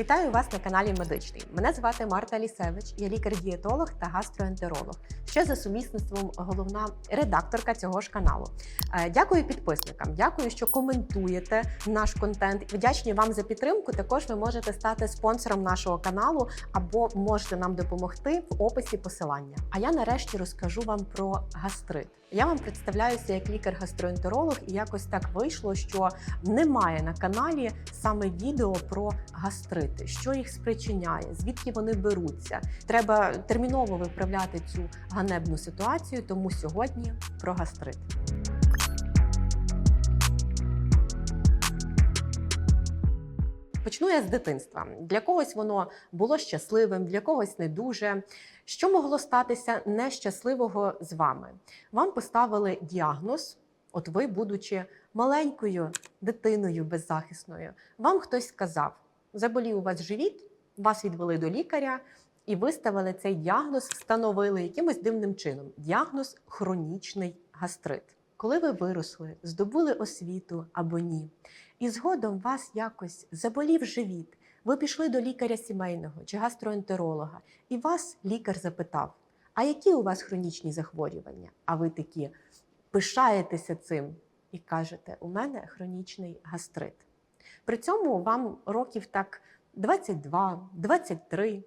Вітаю вас на каналі Медичний. Мене звати Марта Лісевич, я лікар-дієтолог та гастроентеролог. Ще за сумісництвом головна редакторка цього ж каналу. Е, Дякую підписникам, дякую, що коментуєте наш контент. Вдячні вам за підтримку. Також ви можете стати спонсором нашого каналу або можете нам допомогти в описі посилання. А я нарешті розкажу вам про гастрит. Я вам представляюся як лікар-гастроентеролог, і якось так вийшло, що немає на каналі саме відео про гастрити, що їх спричиняє, звідки вони беруться. Треба терміново виправляти цю ганебну ситуацію. Тому сьогодні про гастрит. Почну я з дитинства. Для когось воно було щасливим, для когось не дуже. Що могло статися нещасливого з вами? Вам поставили діагноз, от ви, будучи маленькою дитиною беззахисною, вам хтось сказав: заболів у вас живіт, вас відвели до лікаря і виставили цей діагноз, встановили якимось дивним чином діагноз хронічний гастрит. Коли ви виросли, здобули освіту або ні, і згодом вас якось заболів живіт, ви пішли до лікаря сімейного чи гастроентеролога, і вас лікар запитав: а які у вас хронічні захворювання? А ви такі пишаєтеся цим і кажете: у мене хронічний гастрит. При цьому вам років так 22, 23,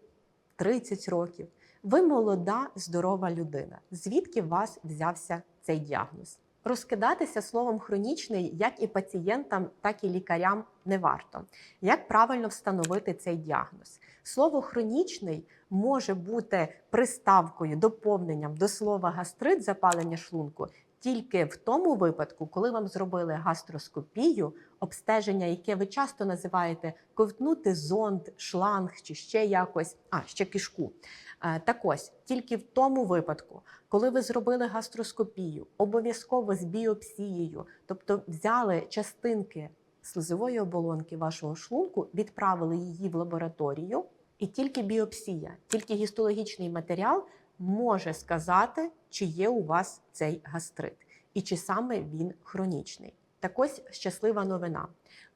30 років. Ви молода, здорова людина. Звідки у вас взявся цей діагноз? Розкидатися словом хронічний як і пацієнтам, так і лікарям не варто. Як правильно встановити цей діагноз? Слово хронічний може бути приставкою, доповненням до слова гастрит, запалення шлунку, тільки в тому випадку, коли вам зробили гастроскопію, обстеження, яке ви часто називаєте ковтнути зонд, шланг чи ще якось, а ще кишку. Е, Так ось тільки в тому випадку, коли ви зробили гастроскопію, обов'язково з біопсією, тобто взяли частинки слизової оболонки вашого шлунку, відправили її в лабораторію, і тільки біопсія, тільки гістологічний матеріал може сказати, чи є у вас цей гастрит, і чи саме він хронічний. Так ось щаслива новина.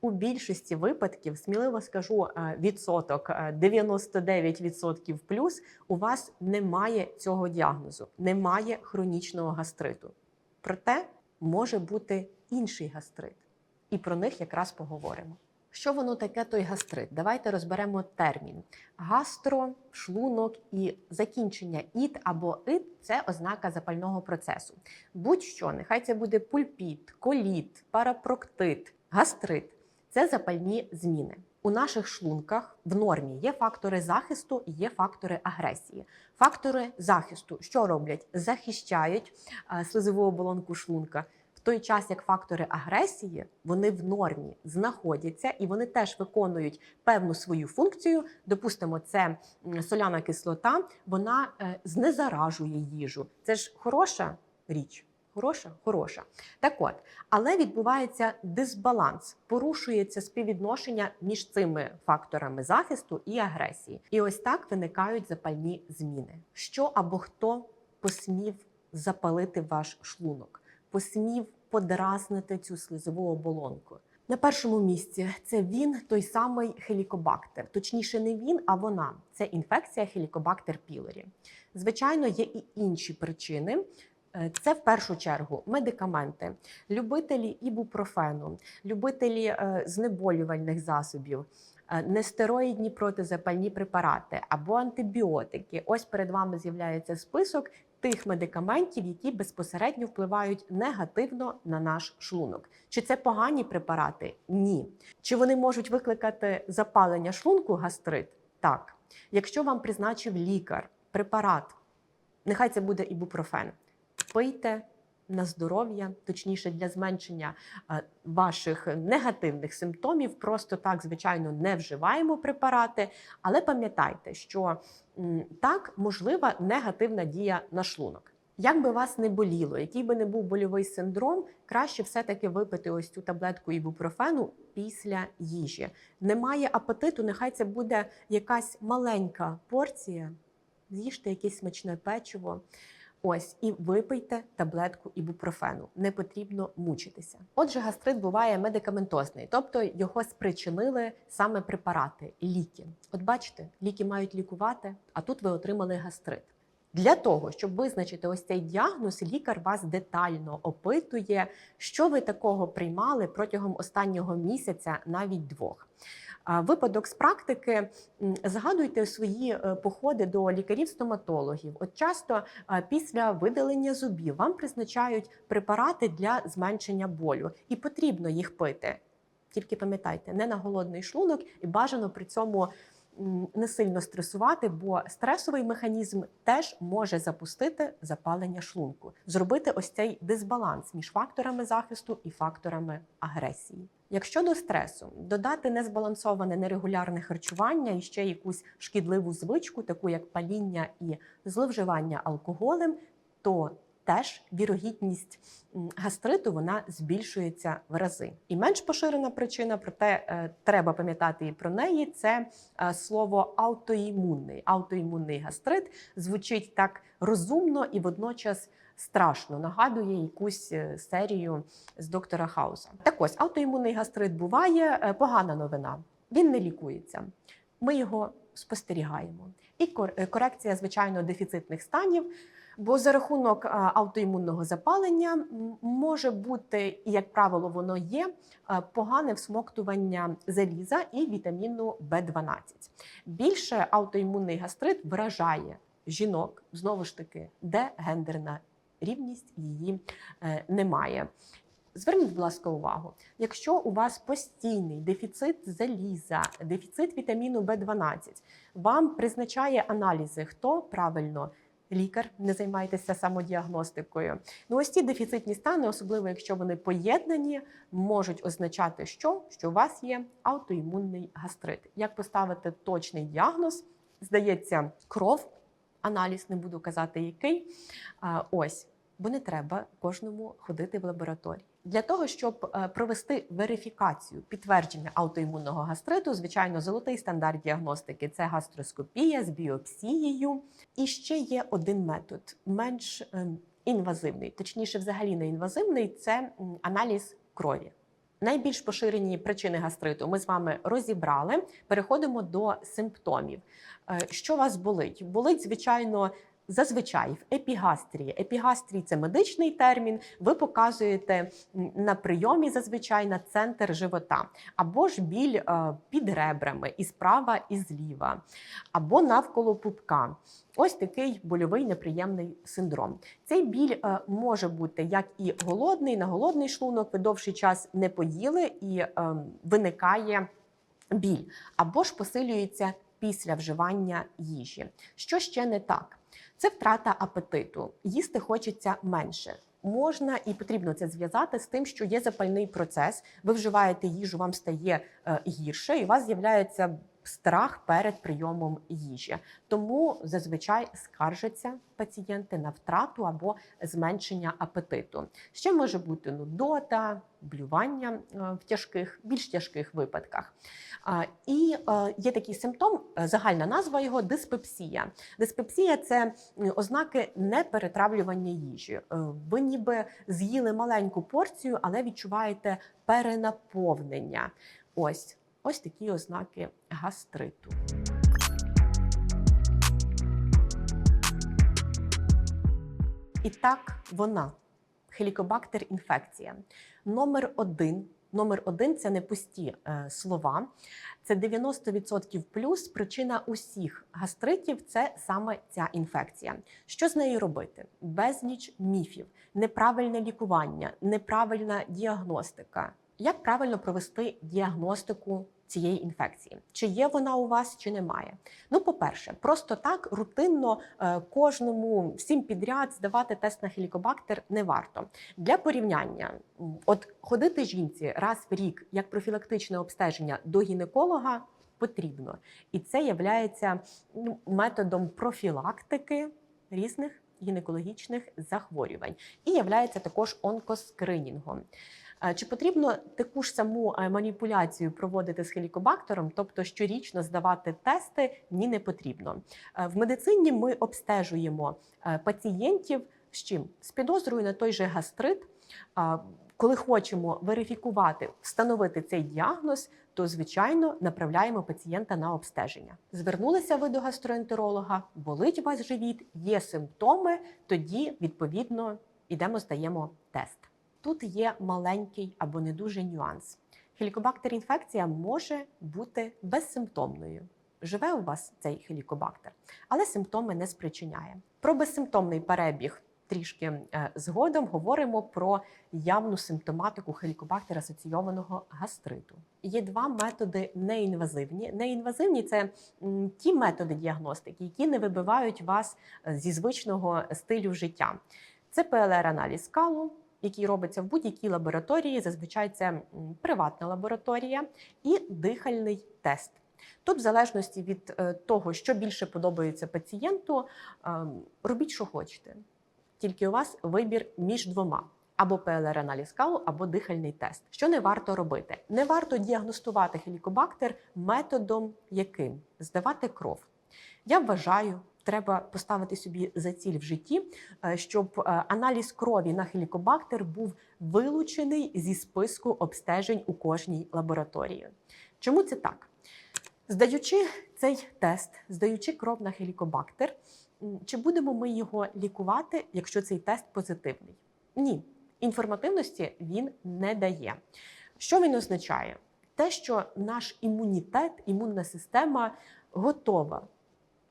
У більшості випадків, сміливо скажу е, відсоток е, 99% плюс, у вас немає цього діагнозу, немає хронічного гастриту. Проте може бути інший гастрит, і про них якраз поговоримо. Що воно таке той гастрит? Давайте розберемо термін. Гастро, шлунок і закінчення іт або ит це ознака запального процесу. Будь-що, нехай це буде пульпіт, коліт, парапроктит, гастрит це запальні зміни. У наших шлунках в нормі є фактори захисту і є фактори агресії. Фактори захисту що роблять? Захищають слизову оболонку шлунка. Той час як фактори агресії вони в нормі знаходяться і вони теж виконують певну свою функцію. Допустимо, це соляна кислота, вона е, знезаражує їжу. Це ж хороша річ. Хороша, хороша. Так от, але відбувається дисбаланс, порушується співвідношення між цими факторами захисту і агресії. І ось так виникають запальні зміни. Що або хто посмів запалити ваш шлунок, посмів подразнити цю слизову оболонку. На першому місці це він, той самий хелікобактер. Точніше, не він, а вона. Це інфекція хелікобактер пілорі. Звичайно, є і інші причини. Е, Це в першу чергу медикаменти, любителі ібупрофену, любителі е, знеболювальних засобів, е, нестероїдні протизапальні препарати або антибіотики. Ось перед вами з'являється список тих медикаментів, які безпосередньо впливають негативно на наш шлунок. Чи це погані препарати? Ні. Чи вони можуть викликати запалення шлунку, гастрит? Так. Якщо вам призначив лікар препарат, нехай це буде ібупрофен пийте на здоров'я, точніше для зменшення ваших негативних симптомів. Просто так, звичайно, не вживаємо препарати, але пам'ятайте, що так можлива негативна дія на шлунок. Як би вас не боліло, який би не був больовий синдром, краще все-таки випити ось цю таблетку ібупрофену після їжі. Немає апетиту, нехай це буде якась маленька порція. З'їжте якесь смачне печиво. Ось і випийте таблетку ібупрофену. Не потрібно мучитися. Отже, гастрит буває медикаментозний, тобто його спричинили саме препарати, ліки. От бачите, ліки мають лікувати, а тут ви отримали гастрит. Для того, щоб визначити ось цей діагноз, лікар вас детально опитує, що ви такого приймали протягом останнього місяця, навіть двох. Випадок з практики згадуйте свої е, походи до лікарів-стоматологів. От часто після видалення зубів вам призначають препарати для зменшення болю, і потрібно їх пити. Тільки пам'ятайте, не на голодний шлунок і бажано при цьому не сильно стресувати, бо стресовий механізм теж може запустити запалення шлунку, зробити ось цей дисбаланс між факторами захисту і факторами агресії. Якщо до стресу додати незбалансоване нерегулярне харчування і ще якусь шкідливу звичку, таку як паління і зловживання алкоголем, то теж вірогідність гастриту вона збільшується в рази. І менш поширена причина, проте е, треба пам'ятати і про неї. Це е, слово аутоімунний. Аутоімунний гастрит звучить так розумно і водночас страшно. Нагадує якусь е, серію з доктора Хауса. Так ось аутоімунний гастрит буває. Погана новина. Він не лікується. Ми його спостерігаємо. І кор- корекція, звичайно, дефіцитних станів. Бо за рахунок а, автоімунного запалення може бути, і як правило, воно є погане всмоктування заліза і вітаміну В12. Більше аутоімунний гастрит вражає жінок знову ж таки, де гендерна рівність її е, немає. Зверніть, будь ласка, увагу, якщо у вас постійний дефіцит заліза, дефіцит вітаміну В12, вам призначає аналізи, хто правильно лікар, не займайтеся самодіагностикою. Ну, ось ці дефіцитні стани, особливо якщо вони поєднані, можуть означати, що, що у вас є аутоімунний гастрит. Як поставити точний діагноз? Здається, кров, аналіз, не буду казати який. Ось, бо не треба кожному ходити в лабораторії. Для того, щоб е, провести верифікацію підтвердження аутоімунного гастриту, звичайно, золотий стандарт діагностики це гастроскопія з біопсією. І ще є один метод, менш ем, інвазивний, точніше, взагалі не інвазивний це аналіз крові. Найбільш поширені причини гастриту ми з вами розібрали. Переходимо до симптомів. Е, Що вас болить? Болить, звичайно, зазвичай в епігастрії. Епігастрій це медичний термін. Ви показуєте на прийомі зазвичай на центр живота, або ж біль е, під ребрами і справа, і зліва, або навколо пупка. Ось такий больовий неприємний синдром. Цей біль е, може бути як і голодний, на голодний шлунок, ви довший час не поїли і е, виникає біль, або ж посилюється після вживання їжі. Що ще не так? Це втрата апетиту. Їсти хочеться менше. Можна і потрібно це зв'язати з тим, що є запальний процес. Ви вживаєте їжу, вам стає е, гірше, і у вас з'являється страх перед прийомом їжі. Тому зазвичай скаржаться пацієнти на втрату або зменшення апетиту. Ще може бути нудота, блювання е, в тяжких, більш тяжких випадках. І е, є такий симптом, е, загальна назва його диспепсія. Диспепсія це ознаки неперетравлювання їжі. Ви ніби з'їли маленьку порцію, але відчуваєте перенаповнення. Ось ось такі ознаки гастриту. І так вона хелікобактер інфекція. Номер один. Номер один це не пусті е, слова. Це 90% плюс. Причина усіх гастритів це саме ця інфекція. Що з нею робити? Безліч міфів, неправильне лікування, неправильна діагностика. Як правильно провести діагностику цієї інфекції? Чи є вона у вас, чи немає? Ну, по-перше, просто так рутинно е, кожному всім підряд здавати тест на хелікобактер не варто. Для порівняння, от ходити жінці раз в рік як профілактичне обстеження до гінеколога потрібно, і це є ну, методом профілактики різних гінекологічних захворювань і являється також онкоскринінгом. Чи потрібно таку ж саму маніпуляцію проводити з хелікобактером, тобто щорічно здавати тести? Ні, не потрібно. В медицині ми обстежуємо пацієнтів з чим? З підозрою на той же гастрит. Коли хочемо верифікувати, встановити цей діагноз, то звичайно направляємо пацієнта на обстеження. Звернулися ви до гастроентеролога, болить у вас живіт, є симптоми. Тоді відповідно йдемо, здаємо тест. Тут є маленький або не дуже нюанс. Хелікобактер інфекція може бути безсимптомною. Живе у вас цей хелікобактер, але симптоми не спричиняє. Про безсимптомний перебіг трішки е, згодом говоримо про явну симптоматику хелікобактера асоційованого гастриту. Є два методи неінвазивні. Неінвазивні це ті методи діагностики, які не вибивають вас е, зі звичного стилю життя. Це ПЛР-аналіз калу, який робиться в будь-якій лабораторії. Зазвичай це приватна лабораторія, і дихальний тест. Тут, в залежності від е, того, що більше подобається пацієнту, е, робіть, що хочете. Тільки у вас вибір між двома. Або ПЛР-аналіз калу, або дихальний тест. Що не варто робити? Не варто діагностувати хелікобактер методом яким здавати кров. Я вважаю, треба поставити собі за ціль в житті, е, щоб е, аналіз крові на хелікобактер був вилучений зі списку обстежень у кожній лабораторії. Чому це так? Здаючи цей тест, здаючи кров на хелікобактер, чи будемо ми його лікувати, якщо цей тест позитивний? Ні, інформативності він не дає. Що він означає? Те, що наш імунітет, імунна система готова.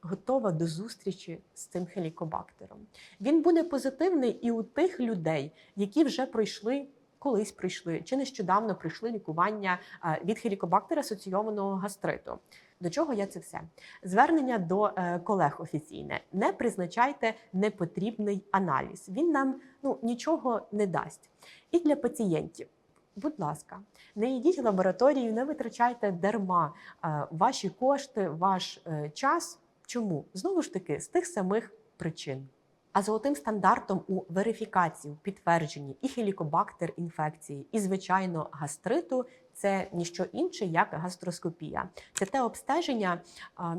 Готова до зустрічі з цим хелікобактером. Він буде позитивний і у тих людей, які вже пройшли колись пройшли чи нещодавно пройшли лікування е, від хелікобактера асоційованого гастриту. До чого я це все? Звернення до е, колег офіційне. Не призначайте непотрібний аналіз. Він нам ну, нічого не дасть. І для пацієнтів. Будь ласка, не йдіть в лабораторію, не витрачайте дарма е, ваші кошти, ваш час. Чому? Знову ж таки, з тих самих причин. А золотим стандартом у верифікації, у підтвердженні і хелікобактер інфекції, і звичайно гастриту це ніщо інше, як гастроскопія. Це те обстеження,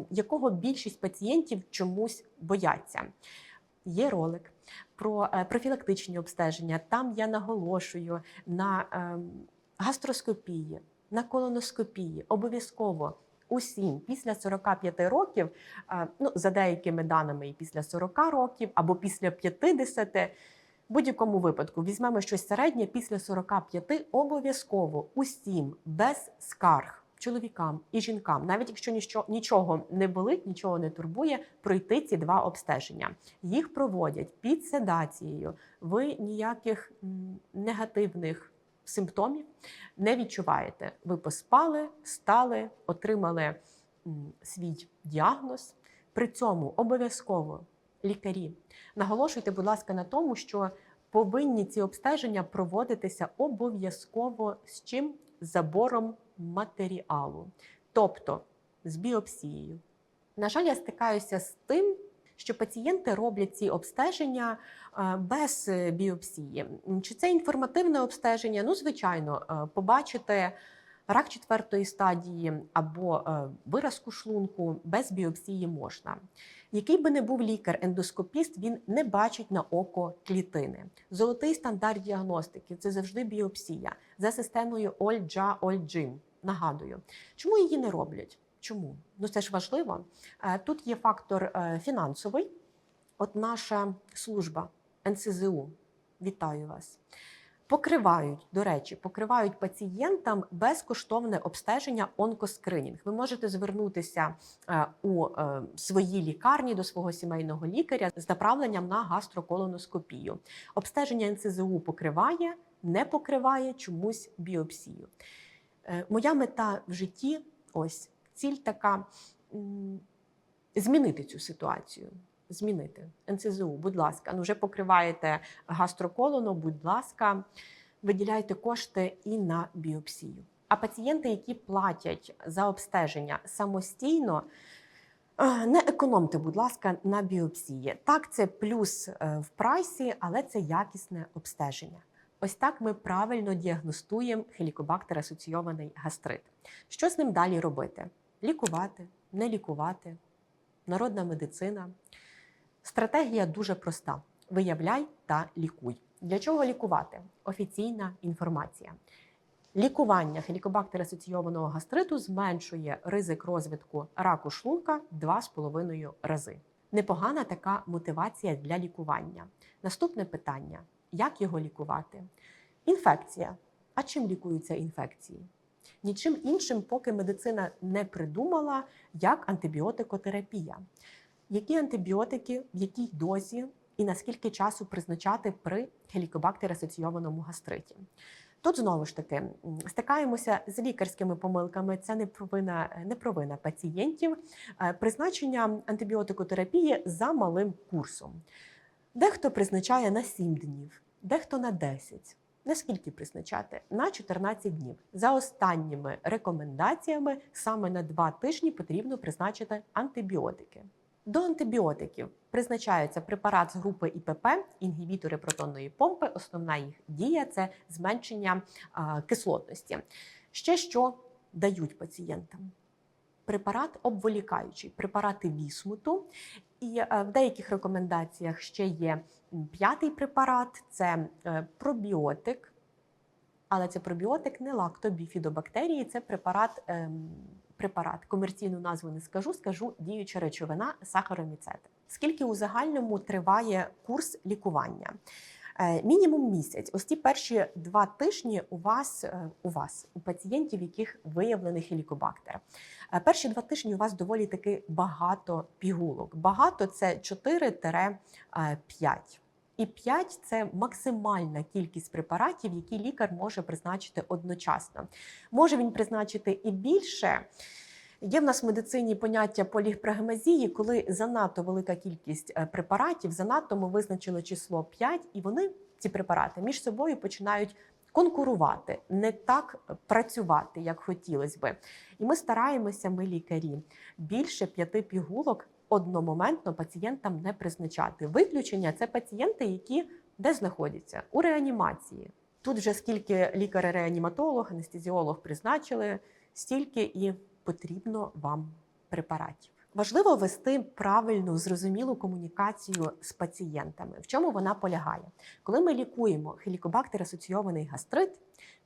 якого більшість пацієнтів чомусь бояться. Є ролик про е, профілактичні обстеження. Там я наголошую на ем, гастроскопії, на колоноскопії. Обов'язково усім після 45 років, ну за деякими даними, і після 40 років або після 50, в будь-якому випадку візьмемо щось середнє після 45 обов'язково усім без скарг. Чоловікам і жінкам, навіть якщо нічого, нічого не болить, нічого не турбує, пройти ці два обстеження. Їх проводять під седацією. Ви ніяких негативних симптомів не відчуваєте. Ви поспали, стали, отримали свій діагноз. При цьому обов'язково лікарі наголошуйте, будь ласка, на тому, що повинні ці обстеження проводитися обов'язково з чим забором матеріалу, тобто з біопсією. На жаль, я стикаюся з тим, що пацієнти роблять ці обстеження е, без е, біопсії. Чи це інформативне обстеження? Ну, звичайно, е, побачити рак четвертої стадії або виразку шлунку без біопсії можна. Який би не був лікар-ендоскопіст, він не бачить на око клітини. Золотий стандарт діагностики це завжди біопсія за системою Ольджа-Ольджим. Нагадую, чому її не роблять? Чому? Ну це ж важливо. Е, Тут є фактор е, фінансовий. От наша служба НСЗУ, вітаю вас. Покривають, до речі, покривають пацієнтам безкоштовне обстеження онкоскринінг. Ви можете звернутися е, у своїй лікарні до свого сімейного лікаря з направленням на гастроколоноскопію. Обстеження НСЗУ покриває, не покриває чомусь біопсію. Моя мета в житті ось ціль така змінити цю ситуацію. Змінити НСЗУ, будь ласка, ну вже покриваєте гастроколону, будь ласка, виділяйте кошти і на біопсію. А пацієнти, які платять за обстеження самостійно, е, не економте, будь ласка, на біопсії. Так, це плюс е, в прайсі, але це якісне обстеження. Ось так ми правильно діагностуємо хелікобактер асоційований гастрит. Що з ним далі робити? Лікувати, не лікувати, народна медицина. Стратегія дуже проста. Виявляй та лікуй. Для чого лікувати? Офіційна інформація. Лікування хелікобактер асоційованого гастриту зменшує ризик розвитку раку шлунка 2,5 рази. Непогана така мотивація для лікування. Наступне питання: як його лікувати? Інфекція. А чим лікуються інфекції? Нічим іншим, поки медицина не придумала, як антибіотикотерапія. Які антибіотики, в якій дозі і наскільки часу призначати при хелікобактер асоційованому гастриті? Тут знову ж таки стикаємося з лікарськими помилками. Це не провина, не провина пацієнтів. Е, Призначення антибіотикотерапії за малим курсом. Дехто призначає на 7 днів, дехто на 10. Наскільки призначати? На 14 днів. За останніми рекомендаціями саме на 2 тижні потрібно призначити антибіотики. До антибіотиків призначається препарат з групи ІПП, інгібітори протонної помпи. Основна їх дія це зменшення кислотності. Ще що дають пацієнтам? Препарат обволікаючий, препарати вісмуту. І е, в деяких рекомендаціях ще є п'ятий препарат це е, пробіотик. Але це пробіотик не лактобіфідобактерії, це препарат, ем, препарат. Комерційну назву не скажу, скажу діюча речовина сахароміцет. Скільки у загальному триває курс лікування? Е, Мінімум місяць. Ось ті перші два тижні у вас, е, у вас, у пацієнтів, яких виявлений хелікобактер. Е, Перші два тижні у вас доволі таки багато пігулок. Багато це 4-5. І 5 – це максимальна кількість препаратів, які лікар може призначити одночасно. Може він призначити і більше. Є в нас в медицині поняття полігпрагмазії, коли занадто велика кількість е, препаратів, занадто ми визначили число 5, і вони, ці препарати, між собою починають конкурувати, не так працювати, як хотілося би. І ми стараємося, ми лікарі, більше п'яти пігулок одномоментно пацієнтам не призначати. Виключення це пацієнти, які де знаходяться у реанімації. Тут вже скільки лікар-реаніматолог, анестезіолог призначили, стільки і потрібно вам препаратів. Важливо вести правильну, зрозумілу комунікацію з пацієнтами. В чому вона полягає? Коли ми лікуємо хелікобактер асоційований гастрит,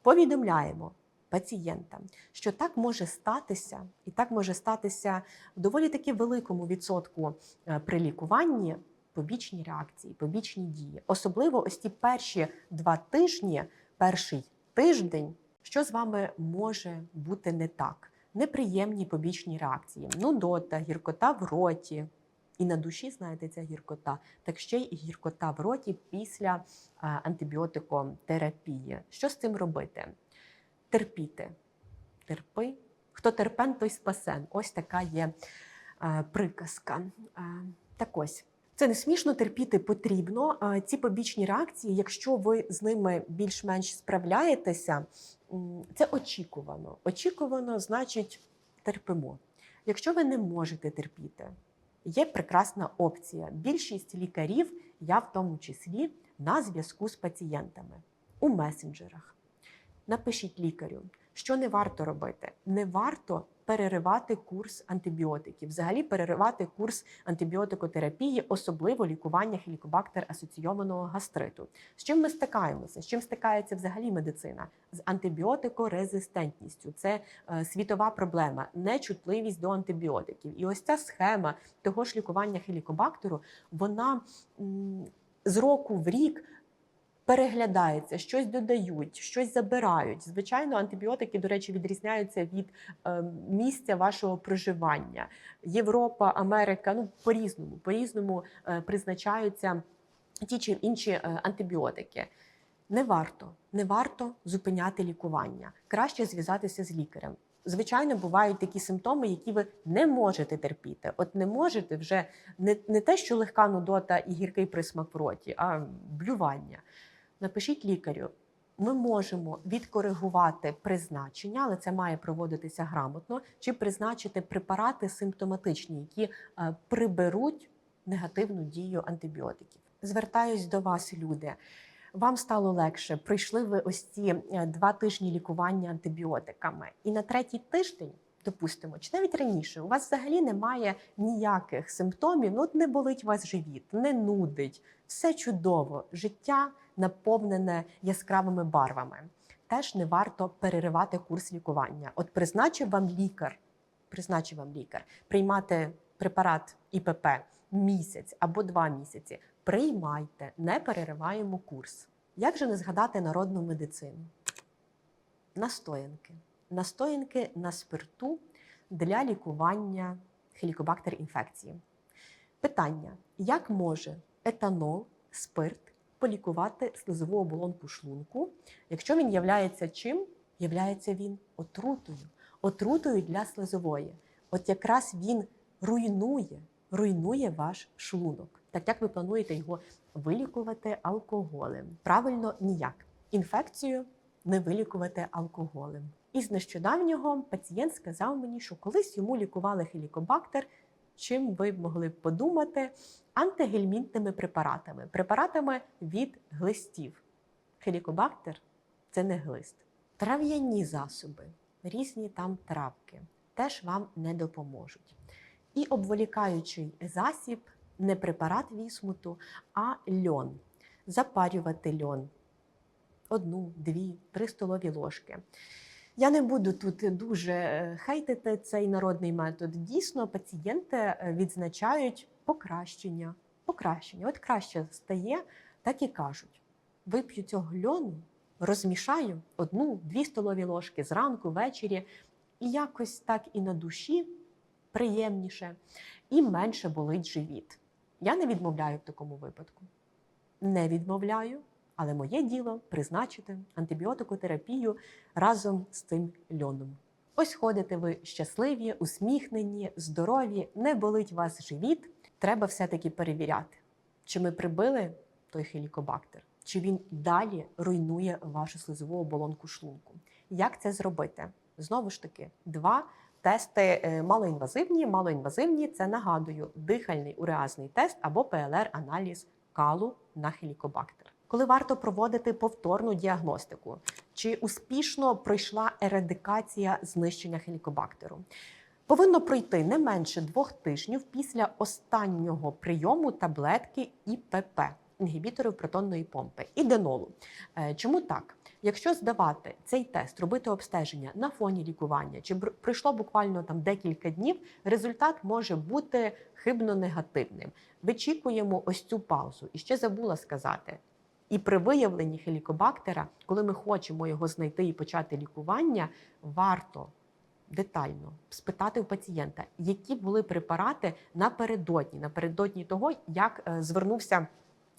повідомляємо пацієнтам, що так може статися, і так може статися в доволі таки великому відсотку е, при лікуванні побічні реакції, побічні дії. Особливо ось ті перші два тижні, перший тиждень, що з вами може бути не так. Неприємні побічні реакції, нудота, гіркота в роті. І на душі, знаєте, ця гіркота, так ще й гіркота в роті після антибіотикотерапії. Що з цим робити? Терпіти. Терпи. Хто терпен, той спасен. Ось така є приказка. Так ось. Це не смішно терпіти потрібно. Ці побічні реакції, якщо ви з ними більш-менш справляєтеся, це очікувано. Очікувано, значить, терпимо. Якщо ви не можете терпіти, є прекрасна опція. Більшість лікарів, я в тому числі, на зв'язку з пацієнтами у месенджерах. Напишіть лікарю, що не варто робити. Не варто переривати курс антибіотиків, взагалі переривати курс антибіотикотерапії, особливо лікування хелікобактер асоційованого гастриту. З чим ми стикаємося? З чим стикається взагалі медицина? З антибіотикорезистентністю. Це е, світова проблема, нечутливість до антибіотиків. І ось ця схема того ж лікування хелікобактеру, вона м, з року в рік переглядається, щось додають, щось забирають. Звичайно, антибіотики, до речі, відрізняються від е, місця вашого проживання. Європа, Америка, ну по-різному, по-різному е, призначаються ті чи інші е, антибіотики. Не варто, не варто зупиняти лікування. Краще зв'язатися з лікарем. Звичайно, бувають такі симптоми, які ви не можете терпіти. От не можете вже не, не те, що легка нудота і гіркий присмак в роті, а блювання. Напишіть лікарю. Ми можемо відкоригувати призначення, але це має проводитися грамотно, чи призначити препарати симптоматичні, які е, приберуть негативну дію антибіотиків. Звертаюсь до вас, люди. Вам стало легше. Пройшли ви ось ці е, два тижні лікування антибіотиками, і на третій тиждень допустимо, чи навіть раніше, у вас взагалі немає ніяких симптомів, ну от не болить вас живіт, не нудить, все чудово, життя наповнене яскравими барвами. Теж не варто переривати курс лікування. От призначив вам лікар, призначив вам лікар приймати препарат ІПП місяць або два місяці. Приймайте, не перериваємо курс. Як же не згадати народну медицину? Настоянки. Настоянки на спирту для лікування хелікобактер інфекції. Питання: як може етанол, спирт полікувати слизову оболонку шлунку, якщо він являється чим? Являється він отрутою, отрутою для слизової. От якраз він руйнує, руйнує ваш шлунок. Так як ви плануєте його вилікувати алкоголем? Правильно, ніяк. Інфекцію не вилікувати алкоголем. І з нещодавнього пацієнт сказав мені, що колись йому лікували хелікобактер. Чим ви могли б подумати антигельмінтними препаратами, препаратами від глистів. Хелікобактер це не глист. Трав'яні засоби, різні там травки теж вам не допоможуть. І обволікаючий засіб не препарат вісмуту, а льон. Запарювати льон одну, дві, три столові ложки. Я не буду тут дуже е, хейтити цей народний метод. Дійсно, пацієнти е, відзначають покращення. Покращення. От краще стає, так і кажуть. Вип'ю цього льону, розмішаю одну-дві столові ложки зранку, ввечері, і якось так і на душі приємніше, і менше болить живіт. Я не відмовляю в такому випадку. Не відмовляю, але моє діло призначити антибіотикотерапію разом з цим льоном. Ось ходите ви щасливі, усміхнені, здорові, не болить вас живіт. Треба все-таки перевіряти, чи ми прибили той хелікобактер, чи він далі руйнує вашу слизову оболонку шлунку. Як це зробити? Знову ж таки, два тести е, малоінвазивні. Малоінвазивні це нагадую дихальний уреазний тест або ПЛР-аналіз калу на хелікобактер. Коли варто проводити повторну діагностику, чи успішно пройшла ерадикація знищення хелікобактеру? Повинно пройти не менше двох тижнів після останнього прийому таблетки ІПП інгібіторів протонної помпи і денолу. Е, Чому так? Якщо здавати цей тест, робити обстеження на фоні лікування, чи пройшло буквально там декілька днів, результат може бути хибно негативним. Вичікуємо ось цю паузу. І ще забула сказати. І при виявленні хелікобактера, коли ми хочемо його знайти і почати лікування, варто детально спитати у пацієнта, які були препарати напередодні, напередодні того, як е, звернувся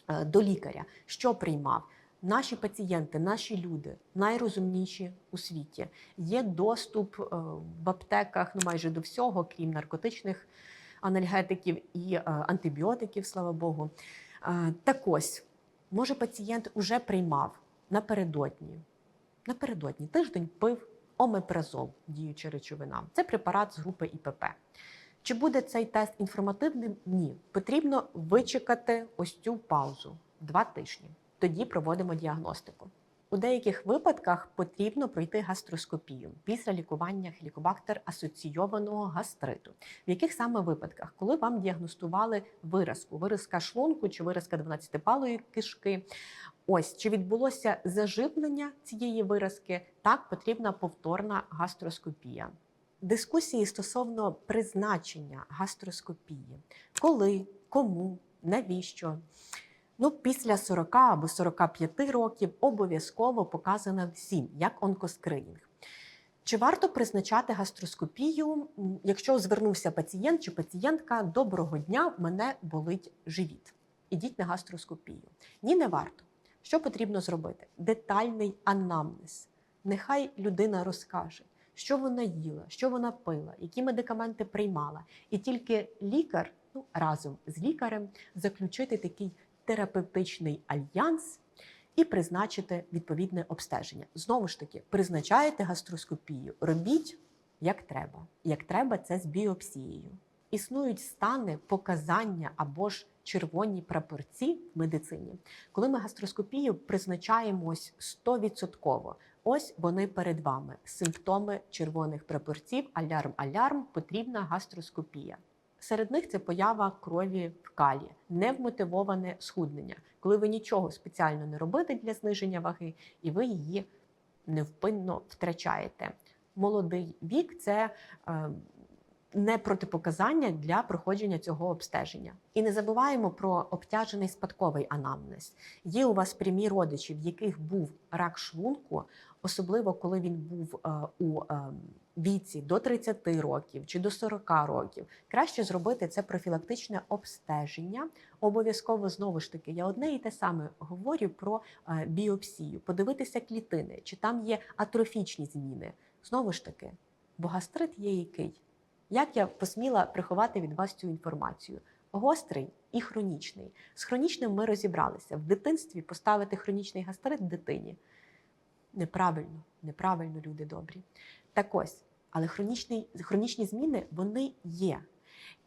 е, до лікаря, що приймав. Наші пацієнти, наші люди найрозумніші у світі. Є доступ е, в аптеках ну майже до всього, крім наркотичних анальгетиків і антибіотиків, слава Богу. Так ось, може, пацієнт уже приймав напередодні. Напередодні тиждень пив омепразол, діюча речовина. Це препарат з групи ІПП. Чи буде цей тест інформативним? Ні. Потрібно вичекати ось цю паузу два тижні. Тоді проводимо діагностику. У деяких випадках потрібно пройти гастроскопію після лікування хелікобактер асоційованого гастриту. В яких саме випадках, коли вам діагностували виразку, виразка шлунку чи виразка 12-палої кишки, ось чи відбулося заживлення цієї виразки, так потрібна повторна гастроскопія. Дискусії стосовно призначення гастроскопії, коли, кому, навіщо. Ну, після 40 або 45 років обов'язково показано всім, як онкоскринінг. Чи варто призначати гастроскопію, якщо звернувся пацієнт чи пацієнтка доброго дня, мене болить живіт. Ідіть на гастроскопію. Ні, не варто. Що потрібно зробити? Детальний анамнез. Нехай людина розкаже, що вона їла, що вона пила, які медикаменти приймала. І тільки лікар, ну разом з лікарем, заключити такий терапевтичний альянс і призначити відповідне обстеження. Знову ж таки, призначаєте гастроскопію, робіть як треба. Як треба, це з біопсією. Існують стани показання або ж червоні прапорці в медицині, коли ми гастроскопію призначаємо ось 100%. Ось вони перед вами. Симптоми червоних прапорців, алярм, алярм, потрібна гастроскопія. Серед них це поява крові в калі, невмотивоване схуднення, коли ви нічого спеціально не робите для зниження ваги, і ви її невпинно втрачаєте. Молодий вік це е, не протипоказання для проходження цього обстеження. І не забуваємо про обтяжений спадковий анамнез. Є у вас прямі родичі, в яких був рак шлунку, особливо коли він був е, у е, віці до 30 років чи до 40 років. Краще зробити це профілактичне обстеження. Обов'язково знову ж таки, я одне і те саме говорю про е, біопсію, подивитися клітини, чи там є атрофічні зміни. Знову ж таки, бо гастрит є який? Як я посміла приховати від вас цю інформацію? Гострий і хронічний. З хронічним ми розібралися. В дитинстві поставити хронічний гастрит дитині неправильно, неправильно, люди добрі. Так ось, але хронічний, хронічні зміни вони є.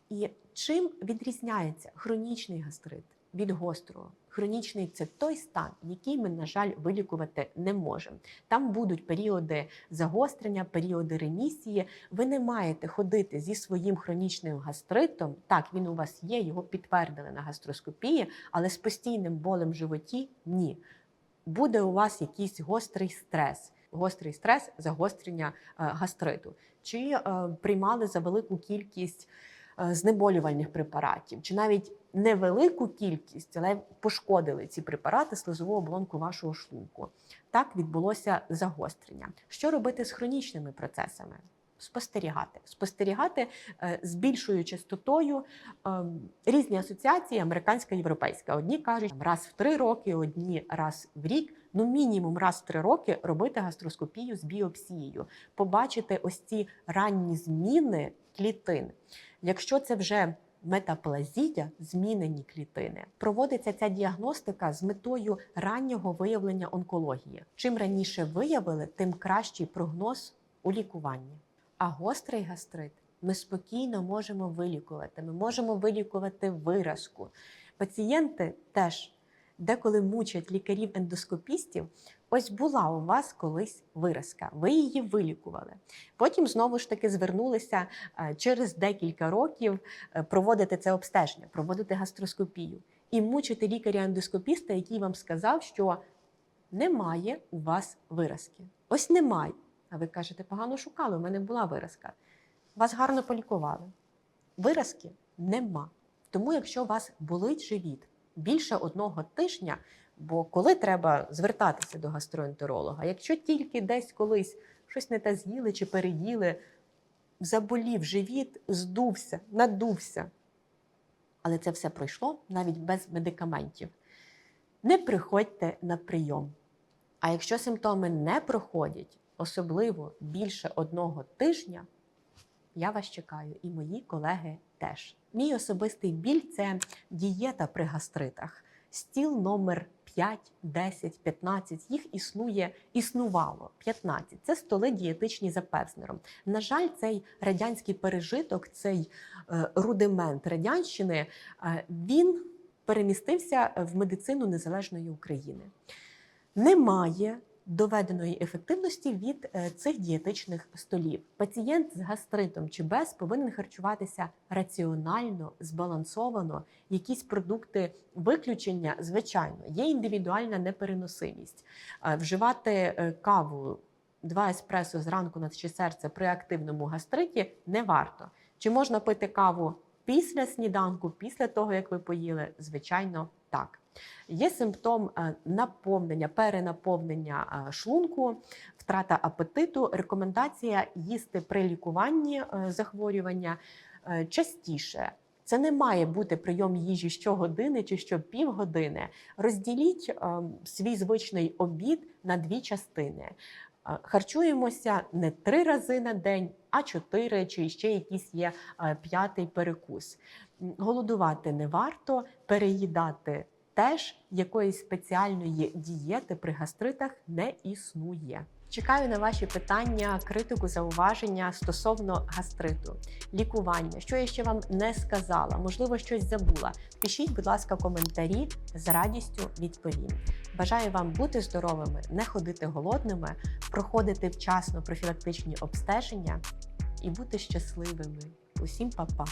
І чим відрізняється хронічний гастрит від гострого? Хронічний це той стан, який ми, на жаль, вилікувати не можемо. Там будуть періоди загострення, періоди ремісії. Ви не маєте ходити зі своїм хронічним гастритом. Так, він у вас є, його підтвердили на гастроскопії, але з постійним болем в животі ні. Буде у вас якийсь гострий стрес. Гострий стрес загострення е, гастриту, чи е, приймали за велику кількість е, знеболювальних препаратів, чи навіть невелику кількість, але пошкодили ці препарати слизову оболонку вашого шлунку. Так відбулося загострення. Що робити з хронічними процесами? Спостерігати, спостерігати е, з більшою частотою е, різні асоціації, американська європейська. Одні кажуть раз в три роки, одні раз в рік. Ну, мінімум раз в три роки робити гастроскопію з біопсією, побачити ось ці ранні зміни клітин. Якщо це вже метаплазія, змінені клітини, проводиться ця діагностика з метою раннього виявлення онкології. Чим раніше виявили, тим кращий прогноз у лікуванні. А гострий гастрит ми спокійно можемо вилікувати. Ми можемо вилікувати виразку. Пацієнти теж деколи мучать лікарів-ендоскопістів. Ось була у вас колись виразка, ви її вилікували. Потім знову ж таки звернулися е, через декілька років е, проводити це обстеження, проводити гастроскопію і мучити лікаря-ендоскопіста, який вам сказав, що немає у вас виразки. Ось немає. А ви кажете, погано шукали, у мене була виразка. Вас гарно полікували. Виразки нема. Тому, якщо у вас болить живіт більше одного тижня, бо коли треба звертатися до гастроентеролога, якщо тільки десь колись щось не те з'їли чи переїли, заболів живіт, здувся, надувся. Але це все пройшло навіть без медикаментів. Не приходьте на прийом. А якщо симптоми не проходять, особливо більше одного тижня, я вас чекаю, і мої колеги теж. Мій особистий біль це дієта при гастритах. Стіл номер 5, 10, 15, їх існує, існувало 15. Це столи дієтичні за Певзнером. На жаль, цей радянський пережиток, цей е, рудимент радянщини, е, він перемістився в медицину незалежної України. Немає доведеної ефективності від е, цих дієтичних столів. Пацієнт з гастритом чи без повинен харчуватися раціонально, збалансовано. Якісь продукти виключення, звичайно, є індивідуальна непереносимість. Е, Вживати е, каву. Два еспресо зранку на чи серце при активному гастриті не варто. Чи можна пити каву після сніданку, після того як ви поїли? Звичайно, так. Є симптом е, наповнення, перенаповнення е, шлунку, втрата апетиту. Рекомендація їсти при лікуванні е, захворювання частіше. Це не має бути прийом їжі щогодини чи щопівгодини. Розділіть свій звичний обід на дві частини. Харчуємося не три рази на день, а чотири, чи ще якийсь є п'ятий перекус. Голодувати не варто, переїдати теж якоїсь спеціальної дієти при гастритах не існує. Чекаю на ваші питання, критику, зауваження стосовно гастриту, лікування, що я ще вам не сказала, можливо, щось забула. Пишіть, будь ласка, коментарі з радістю відповім. Бажаю вам бути здоровими, не ходити голодними, проходити вчасно профілактичні обстеження і бути щасливими. Усім па-па!